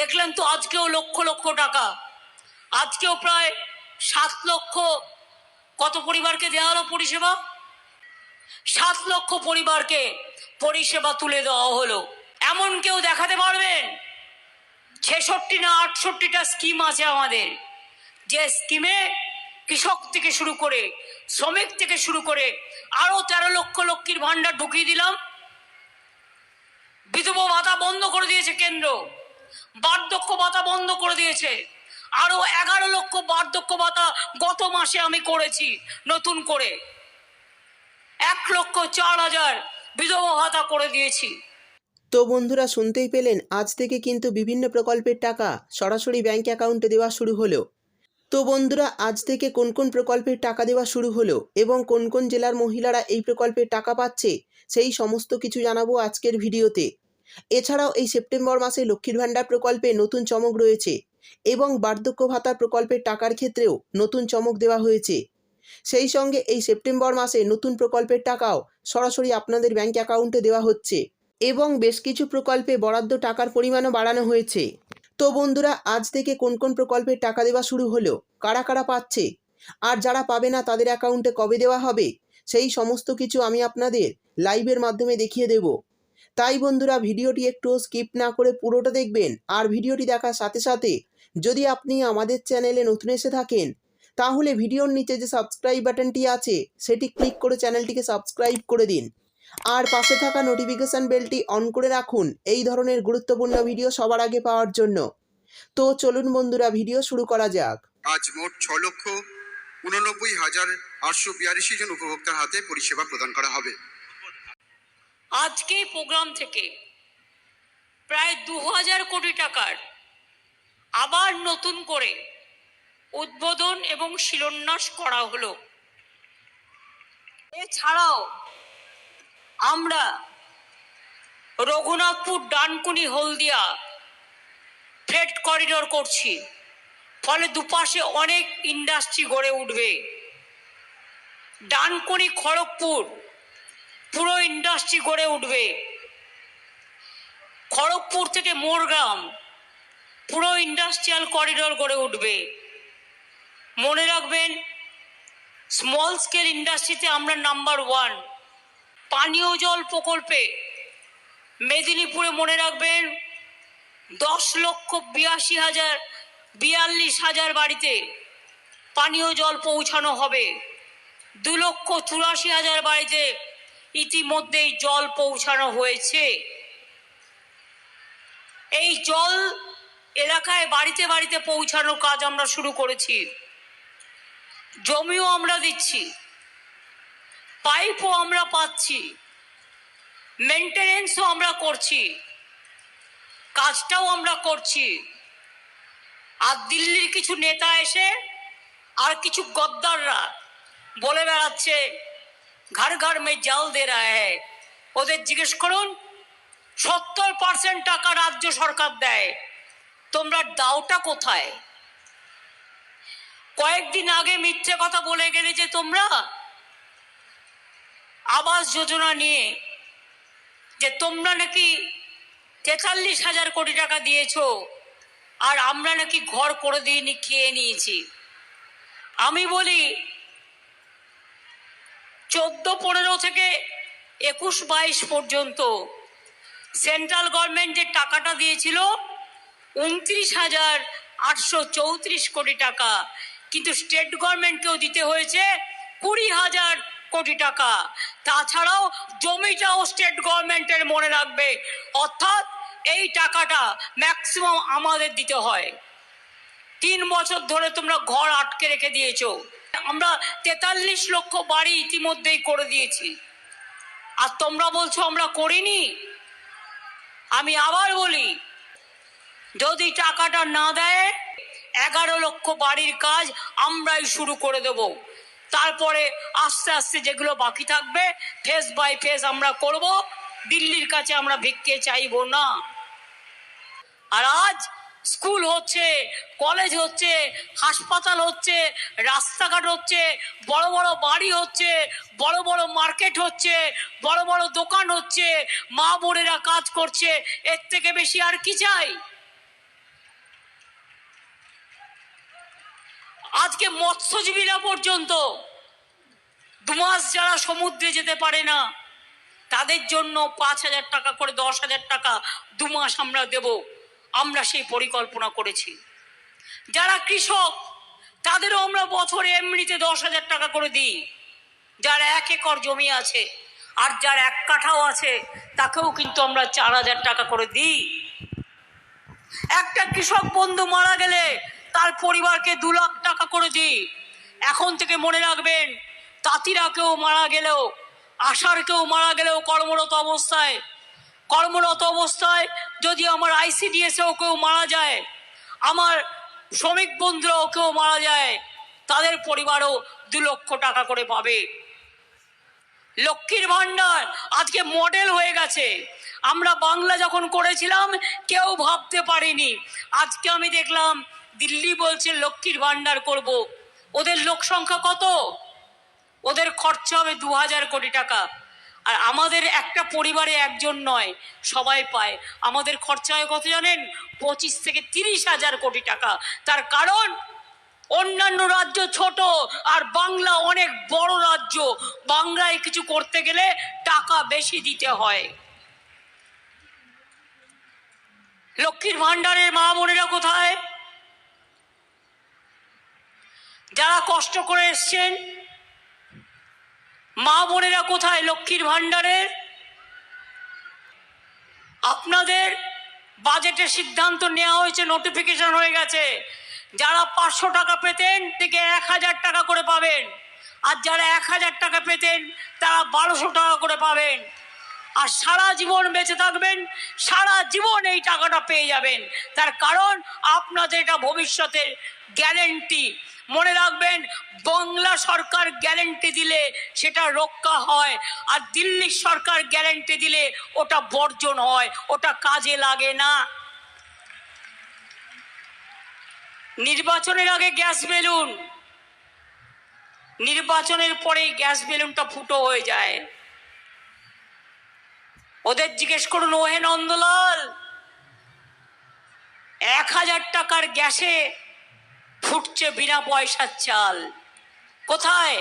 দেখলেন তো আজকেও লক্ষ লক্ষ টাকা। আজকেও প্রায় সাত লক্ষ, কত পরিবারকে দেওয়া হলো পরিষেবা? সাত লক্ষ পরিবারকে পরিষেবা তুলে দেওয়া হলো। এমন কেউ দেখাতে পারবেন? ছেষট্টি না আটষট্টিটা স্কিম আছে আমাদের। যে স্কিমে কৃষক থেকে শুরু করে, শ্রমিক থেকে শুরু করে আরও তেরো লক্ষ লক্ষ্মীর ভান্ডার ঢুকিয়ে দিলাম। বিধবা ভাতা বন্ধ করে দিয়েছে কেন্দ্র। বার্ধক্য ভাতা বন্ধ করে দিয়েছে। আরও এগারো লক্ষ বার্ধক্য ভাতা গত মাসে আমি করেছি, নতুন করে। এক লক্ষ চার হাজার বিধবা ভাতা করে দিয়েছি। তো বন্ধুরা, শুনতেই পেলেন, আজ থেকে কিন্তু বিভিন্ন প্রকল্পের টাকা সরাসরি ব্যাংক অ্যাকাউন্টে দেওয়া শুরু হলো। তো বন্ধুরা, আজ থেকে কোন কোন প্রকল্পের টাকা দেওয়া শুরু হলো এবং কোন কোন জেলার মহিলারা এই প্রকল্পের টাকা পাচ্ছে, সেই সমস্ত কিছু জানাব আজকের ভিডিওতে। এছাড়াও এই সেপ্টেম্বর মাসে লক্ষ্মীর ভাণ্ডার প্রকল্পে নতুন চমক রয়েছে এবং বার্ধক্য ভাতা প্রকল্পের টাকার ক্ষেত্রেও নতুন চমক দেওয়া হয়েছে। সেই সঙ্গে এই সেপ্টেম্বর মাসে নতুন প্রকল্পের টাকাও সরাসরি আপনাদের ব্যাংক অ্যাকাউন্টে দেওয়া হচ্ছে এবং বেশ কিছু প্রকল্পে বরাদ্দ টাকার পরিমাণও বাড়ানো হয়েছে। তো বন্ধুরা, আজ থেকে কোন কোন প্রকল্পের টাকা দেওয়া শুরু হলো, কারা কারা পাচ্ছে, আর যারা পাবে না তাদের অ্যাকাউন্টে কবে দেওয়া হবে, সেই সমস্ত কিছু আমি আপনাদের লাইভের মাধ্যমে দেখিয়ে দেব। তাই বন্ধুরা ভিডিওটি একটু স্কিপ না করে পুরোটা দেখবেন আর ভিডিওটি দেখার সাথে সাথে যদি আপনি আমাদের চ্যানেলে নতুন এসে থাকেন, তাহলে ভিডিওর নিচে যে সাবস্ক্রাইব বাটনটি আছে, সেটি ক্লিক করে চ্যানেলটিকে সাবস্ক্রাইব করে দিন। আর পাশে থাকা নোটিফিকেশন বেলটি অন করে রাখুন এই ধরনের গুরুত্বপূর্ণ ভিডিও সবার আগে পাওয়ার জন্য। তো চলুন বন্ধুরা ভিডিও শুরু করা যাক। আজ মোট ছ লক্ষ উননব্বই হাজার আটশো বিয়াল্লিশ জন উপভোক্তার হাতে পরিষেবা প্রদান করা হবে। আজকে প্রোগ্রাম থেকে প্রায় দু হাজার কোটি টাকার আবার নতুন করে উদ্বোধন এবং শিলান্যাস করা হলো। এছাড়াও আমরা রঘুনাথপুর ডানকুনি হলদিয়া ফ্রেট করিডোর করছি। ফলে দুপাশে অনেক ইন্ডাস্ট্রি গড়ে উঠবে। ডানকুনি খড়গপুর পুরো ইন্ডাস্ট্রি গড়ে উঠবে। খড়গপুর থেকে মোরগ্রাম, পুরো ইন্ডাস্ট্রিয়াল করিডোর গড়ে উঠবে। মনে রাখবেন স্মল স্কেল ইন্ডাস্ট্রিতে আমরা নাম্বার ওয়ান পানীয় জল প্রকল্পে মেদিনীপুরে মনে রাখবেন, দশ লক্ষ বিয়াশি হাজার, বিয়াল্লিশ হাজার বাড়িতে পানীয় জল পৌঁছানো হবে। দু লক্ষ চুরাশি হাজার বাড়িতে ইতিমধ্যেই জল পৌঁছানো হয়েছে। এই জল এলাকায় বাড়িতে বাড়িতে পৌঁছানোর কাজ আমরা শুরু করেছি। জমিও আমরা দিচ্ছি। পাইপও আমরা পাচ্ছি। মেনটেনেন্সও আমরা করছি। কাজটাও আমরা করছি। আর দিল্লির কিছু নেতা এসে আর কিছু গদ্দাররা বলে বেড়াচ্ছে ঘর ঘর মে জল দে ওদের জিজ্ঞেস করুন সত্তর পার্সেন্ট টাকা রাজ্য সরকার দেয় তোমরা দাওটা কোথায় কয়েকদিন আগে মিথ্যে কথা বলে গেলে যে তোমরা আবাস যোজনা নিয়ে যে তোমরা নাকি তেতাল্লিশ হাজার কোটি টাকা দিয়েছ আর আমরা নাকি ঘর করে দিয়ে খেয়ে নিয়েছি আমি বলি চোদ্দ পনেরো থেকে একুশ বাইশ পর্যন্ত সেন্ট্রাল গভর্নমেন্ট যে টাকাটা দিয়েছিল উনত্রিশ হাজার আটশো চৌত্রিশ কোটি টাকা। কিন্তু স্টেট গভর্নমেন্টকেও দিতে হয়েছে কুড়ি হাজার কোটি টাকা। তাছাড়াও জমিটাও স্টেট গভর্নমেন্টের মনে রাখবে। অর্থাৎ এই টাকাটা ম্যাক্সিমাম আমাদের দিতে হয়। তিন বছর ধরে তোমরা ঘর আটকে রেখে দিয়েছ। আমরা তেতাল্লিশ লক্ষ বাড়ি ইতিমধ্যেই করে দিয়েছি। আর তোমরা বলছো আমরা করিনি? আমি আবার বলি, যদি টাকাটা না দেয়, এগারো লক্ষ বাড়ির কাজ আমরাই শুরু করে দেব। তারপরে আস্তে আস্তে যেগুলো বাকি থাকবে, ফেস বাই ফেস আমরা করব, দিল্লির কাছে আমরা ভিক্ষে চাইব না। আর আজ স্কুল হচ্ছে, কলেজ হচ্ছে, হাসপাতাল হচ্ছে, রাস্তাঘাট হচ্ছে, বড় বড় বাড়ি হচ্ছে, বড় বড় মার্কেট হচ্ছে, বড় বড় দোকান হচ্ছে, মা বোনেরা কাজ করছে, এর থেকে বেশি আর কি চাই? আজকে মৎস্যজীবীরা পর্যন্ত দুমাস যারা সমুদ্রে যেতে পারে না, তাদের জন্য পাঁচ হাজার টাকা করে দশ হাজার টাকা দুমাস আমরা দেবো। আমরা সেই পরিকল্পনা করেছি। যারা কৃষক, তাদেরও আমরা বছরে এমনিতে দশ হাজার টাকা করে দিই। যার এক একর জমি আছে আর যার এক কাঠাও আছে, তাকেও কিন্তু আমরা চার হাজার টাকা করে দিই। একটা কৃষক বন্ধু মারা গেলে তার পরিবারকে দু লাখ টাকা করে দিই। এখন থেকে মনে রাখবেন তাঁতিরা কেউ মারা গেলেও আষাঢ় কেউ মারা গেলেও কর্মরত অবস্থায় কর্মরত অবস্থায় যদি আমার আইসিডিএসেও কেউ মারা যায়, আমার শ্রমিক বন্ধুরাও কেউ মারা যায়, তাদের পরিবারও দু লক্ষ টাকা করে পাবে। লক্ষ্মীর ভাণ্ডার আজকে মডেল হয়ে গেছে। আমরা বাংলা যখন করেছিলাম, কেউ ভাবতে পারিনি। আজকে আমি দেখলাম, দিল্লি বলছে লক্ষ্মীর ভাণ্ডার করব। ওদের লোক সংখ্যা কত? ওদের খরচা হবে দু হাজার কোটি টাকা। আর আমাদের একটা পরিবারে একজন নয়, সবাই পায়। আমাদের খরচা হয় কত জানেন? পঁচিশ থেকে তিরিশ হাজার কোটি টাকা। তার কারণ, অন্যান্য রাজ্য ছোট আর বাংলা অনেক বড় রাজ্য। বাংলায় কিছু করতে গেলে টাকা বেশি দিতে হয়। লক্ষ্মীর ভাণ্ডারের মা বোনেরা কোথায়? যারা কষ্ট করে এসছেন মা বোনেরা কোথায় লক্ষ্মীর ভাণ্ডারের আপনাদের বাজেটের সিদ্ধান্ত নেওয়া হয়েছে নোটিফিকেশন হয়ে গেছে। যারা পাঁচশো টাকা পেতেন, থেকে এক হাজার টাকা করে পাবেন। আর যারা এক হাজার টাকা পেতেন, তারা বারোশো টাকা করে পাবেন। আর সারা জীবন বেঁচে থাকবেন, সারা জীবন এই টাকাটা পেয়ে যাবেন। তার কারণ, আপনাদের এটা ভবিষ্যতের গ্যারেন্টি মনে রাখবেন, বাংলা সরকার গ্যারেন্টি দিলে সেটা রক্ষা হয়, আর দিল্লি সরকার গ্যারেন্টি দিলে ওটা বর্জন হয়, ওটা কাজে লাগে না। নির্বাচনের আগে গ্যাস বেলুন, নির্বাচনের পরেই গ্যাস বেলুনটা ফুটো হয়ে যায়। ওদের জিজ্ঞেস করুন, ওহে নন্দলাল, এক হাজার টাকার গ্যাসে ফুটছে বিনা পয়সার চাল। কোথায়?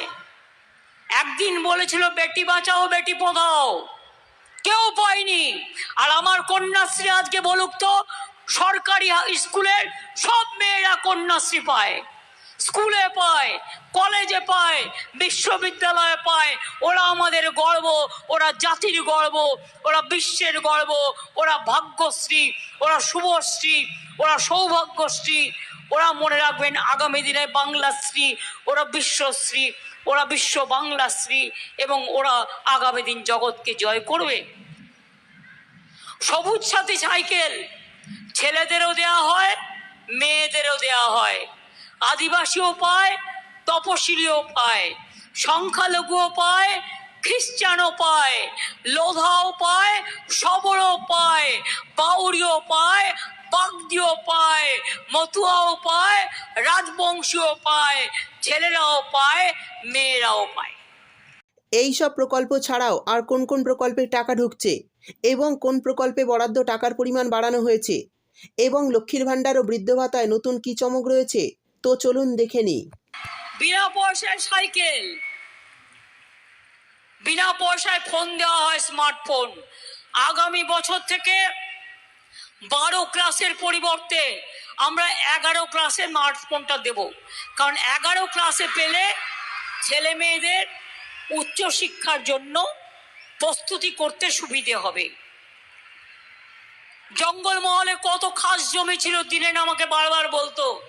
একদিন বলেছিল, বেটি বাঁচাও, বেটি পড়াও কেউ পায়নি। আর আমার কন্যাশ্রী আজকে বলুক তো, সরকারি স্কুলের সব মেয়েরা কন্যাশ্রী পায়। স্কুলে পায়, কলেজে পায়, বিশ্ববিদ্যালয়ে পায়। ওরা আমাদের গর্ব, ওরা জাতির গর্ব, ওরা বিশ্বের গর্ব, ওরা ভাগ্যশ্রী, ওরা শুভশ্রী, ওরা সৌভাগ্যশ্রী। ওরা মনে রাখবেন আগামী দিনে বাংলাশ্রী ওরা বিশ্বশ্রী ওরা বিশ্ব বাংলাশ্রী এবং ওরা আগামী দিন জগৎকে জয় করবে। সবুজ সাথী সাইকেল, ছেলেদেরও দেওয়া হয়, মেয়েদেরও দেওয়া হয়। আদিবাসীও পায়, তপশিলীও পায়, সংখ্যালঘুও পায়, খ্রিস্টানও পায়, লোধাও পায়, সবরও পায় বাউরিও পায় বাগদিও পায় মতুয়াও পায় রাজবংশীয় পায় ছেলেরাও পায় মেয়েরাও পায়। এই সব প্রকল্প ছাড়াও আর কোন কোন প্রকল্পে টাকা ঢুকছে এবং কোন প্রকল্পে বরাদ্দ টাকার পরিমাণ বাড়ানো হয়েছে এবং লক্ষ্মীর ভাণ্ডার ও বৃদ্ধ ভাতায় নতুন কী চমক রয়েছে তো চলুন দেখে নিই। বিনা পয়সায় সাইকেল বিনা পয়সায় ফোন দেওয়া হয় স্মার্টফোন। আগামী বছর থেকে বারো ক্লাসের পরিবর্তে আমরা এগারো ক্লাসে স্মার্টফোনটা দেব? কারণ এগারো ক্লাসে পেলে ছেলে মেয়েদের উচ্চশিক্ষার জন্য প্রস্তুতি করতে সুবিধে হবে। জঙ্গলমহলে কত খাস জমি ছিল, দিনেন আমাকে বারবার বলতো,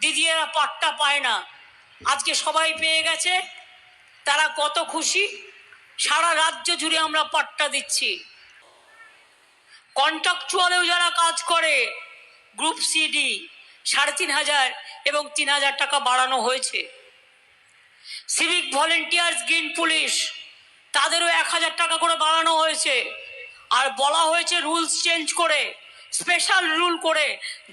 দিদি, এরা পাট্টা পায় না। আজকে সবাই পেয়ে গেছে, তারা কত খুশি? সারা রাজ্য জুড়ে আমরা পাট্টা দিচ্ছি। কন্ট্রাকচুয়ালেও যারা কাজ করে, গ্রুপ সিডি সাড়ে তিন হাজার এবং তিন হাজার টাকা বাড়ানো হয়েছে। সিভিক ভলেন্টিয়ার্স গ্রিন পুলিশ তাদেরও এক হাজার টাকা করে বাড়ানো হয়েছে। আর বলা হয়েছে রুলস চেঞ্জ করে স্পেশাল রুল করে,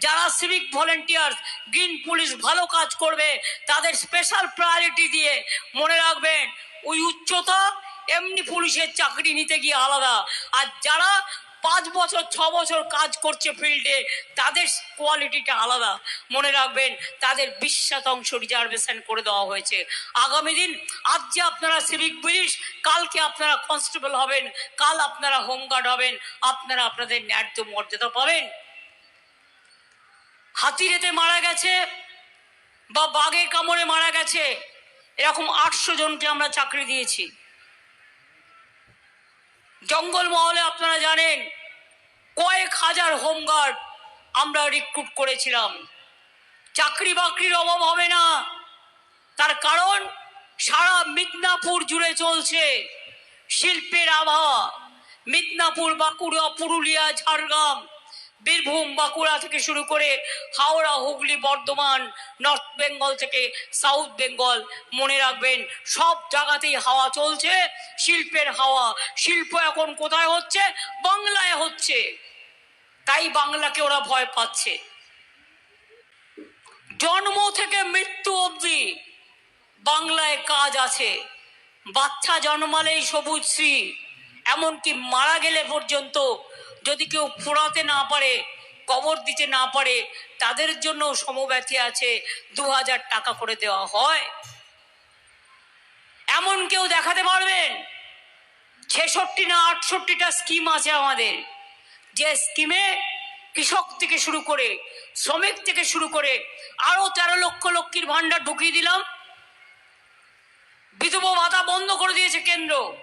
যারা সিভিক ভলেন্টিয়ার্স গ্রিন পুলিশ ভালো কাজ করবে, তাদের স্পেশাল প্রায়োরিটি দিয়ে মনে রাখবেন, ওই উচ্চতা, এমনি পুলিশের চাকরি নিতে গিয়ে আলাদা। আর যারা পাঁচ বছর, ছ বছর কাজ করছে ফিল্ডে তাদের কোয়ালিটিটা আলাদা। মনে রাখবেন, তাদের বিশ শতাংশ রিজার্ভেশন করে দেওয়া হয়েছে। আগামী দিন, আজ যে আপনারা সিভিক পুলিশ, কালকে আপনারা কনস্টেবল হবেন, কাল আপনারা হোমগার্ড হবেন, আপনারা আপনাদের ন্যায্য মর্যাদা পাবেন। হাতিরেতে মারা গেছে বা বাঘে কামড়ে মারা গেছে, এরকম আটশো জনকে আমরা চাকরি দিয়েছি। জঙ্গল মহলে আপনারা জানেন, কয়েক হাজার হোমগার্ড আমরা রিক্রুট করেছিলাম। চাকরি বাকরির অভাব হবে না। তার কারণ, সারা মিদনাপুর জুড়ে চলছে শিল্পের আবহাওয়া। মিদনাপুর, বাঁকুড়া, পুরুলিয়া, ঝাড়গ্রাম। বীরভূম বাঁকুড়া থেকে শুরু করে হাওড়া, হুগলি, বর্ধমান, নর্থ বেঙ্গল থেকে সাউথ বেঙ্গল মনে রাখবেন, সব জায়গাতেই হাওয়া চলছে, শিল্পের হাওয়া। শিল্প এখন কোথায় হচ্ছে? বাংলায় হচ্ছে। তাই বাংলাকে ওরা ভয় পাচ্ছে। জন্ম থেকে মৃত্যু অবধি বাংলায় কাজ আছে। বাচ্চা জন্মালেই সবুজ শ্রী, এমনকি মারা গেলে পর্যন্ত যদি কেউ ফোড়াতে না পারে, কবর দিতে না পারে, তাদের জন্য সমব্যথী আছে দু হাজার টাকা করে দেওয়া হয়। এমন কেউ দেখাতে পারবেন? ছেষট্টি না আটষট্টিটা স্কিম আছে আমাদের। যে স্কিমে কৃষক থেকে শুরু করে, শ্রমিক থেকে শুরু করে, আরও তেরো লক্ষ লক্ষ্মীর ভান্ডার ঢুকিয়ে দিলাম। বিধবা ভাতা বন্ধ করে দিয়েছে কেন্দ্র।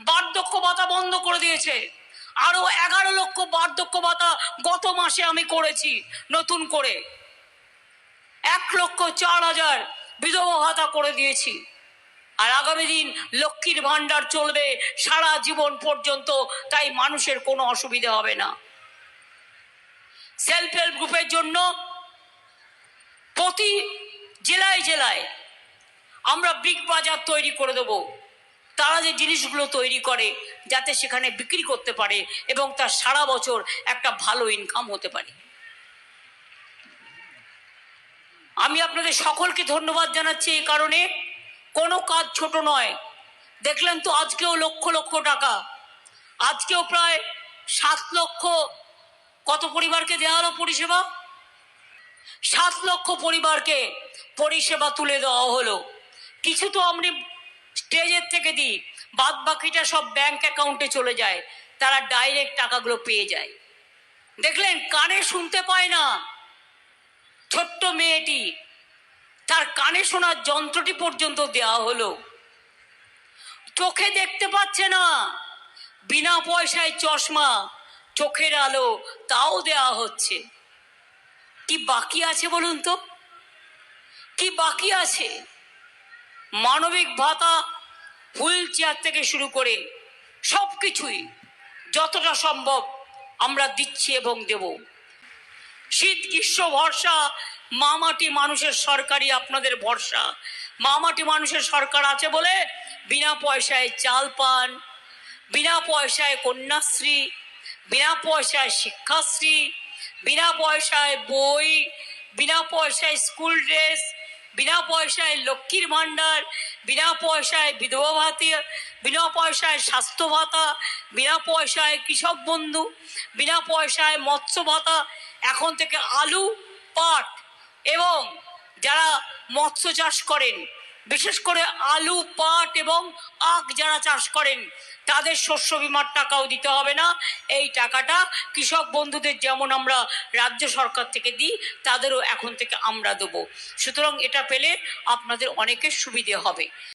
বার্ধক্য ভাতা বন্ধ করে দিয়েছে। আরও এগারো লক্ষ বার্ধক্য ভাতা গত মাসে আমি করেছি, নতুন করে। এক লক্ষ চার হাজার বিধবা ভাতা করে দিয়েছি। আর আগামী দিন লক্ষ্মীর ভাণ্ডার চলবে সারা জীবন পর্যন্ত, তাই মানুষের কোনো অসুবিধা হবে না। সেলফ হেল্প গ্রুপের জন্য প্রতি জেলায় জেলায় আমরা বিগ বাজার তৈরি করে দেব। তারা যে জিনিসগুলো তৈরি করে যাতে সেখানে বিক্রি করতে পারে এবং তার সারা বছর একটা ভালো ইনকাম হতে পারে। আমি আপনাদের সকলকে ধন্যবাদ জানাচ্ছি এই কারণে। কোনো কাজ ছোট নয়। দেখলেন তো আজকেও লক্ষ লক্ষ টাকা। আজকেও প্রায় সাত লক্ষ কত পরিবারকে দেওয়া হলো পরিষেবা? সাত লক্ষ পরিবারকে পরিষেবা তুলে দেওয়া হলো। কিছু তো আমরা স্টেজের থেকে দিই। বাদ বাকিটা সব ব্যাংক অ্যাকাউন্টে চলে যায়। তারা ডাইরেক্ট টাকাগুলো পেয়ে যায়। দেখলেন কানে শুনতে পায় না। ছোট্ট মেয়েটি, তার কানে শোনার যন্ত্রটি পর্যন্ত দেওয়া হলো। চোখে দেখতে পাচ্ছে না। বিনা পয়সায় চশমা চোখের আলো তাও দেওয়া হচ্ছে। কি বাকি আছে বলুন তো? কি বাকি আছে? মানবিক ভাতা, হুইল চেয়ার থেকে শুরু করে সব কিছুই যতটা সম্ভব আমরা দিচ্ছি এবং দেব। শীত, গ্রীষ্ম ভরসা মামাটি মানুষের সরকারি আপনাদের ভরসা। মামাটি মানুষের সরকার আছে বলে বিনা পয়সায় চাল পান, বিনা পয়সায় কন্যাশ্রী, বিনা পয়সায় শিক্ষাশ্রী, বিনা পয়সায় বই, বিনা পয়সায় স্কুল ড্রেস বিনা পয়সায় লক্ষ্মীর ভাণ্ডার, বিনা পয়সায় বিধবা ভাতি, বিনা পয়সায় স্বাস্থ্য ভাতা, বিনা পয়সায় কৃষক বন্ধু, বিনা পয়সায় মৎস্য ভাতা, এখন থেকে আলু, পাট এবং যারা মৎস্য চাষ করেন বিশেষ করে আলু, পাট এবং আখ যারা চাষ করেন, তাদের শস্য বিমার টাকাও দিতে হবে না। এই টাকাটা কৃষক বন্ধুদের যেমন আমরা রাজ্য সরকার থেকে দিই, তাদেরও এখন থেকে আমরা দেবো। সুতরাং এটা পেলে আপনাদের অনেকের সুবিধে হবে।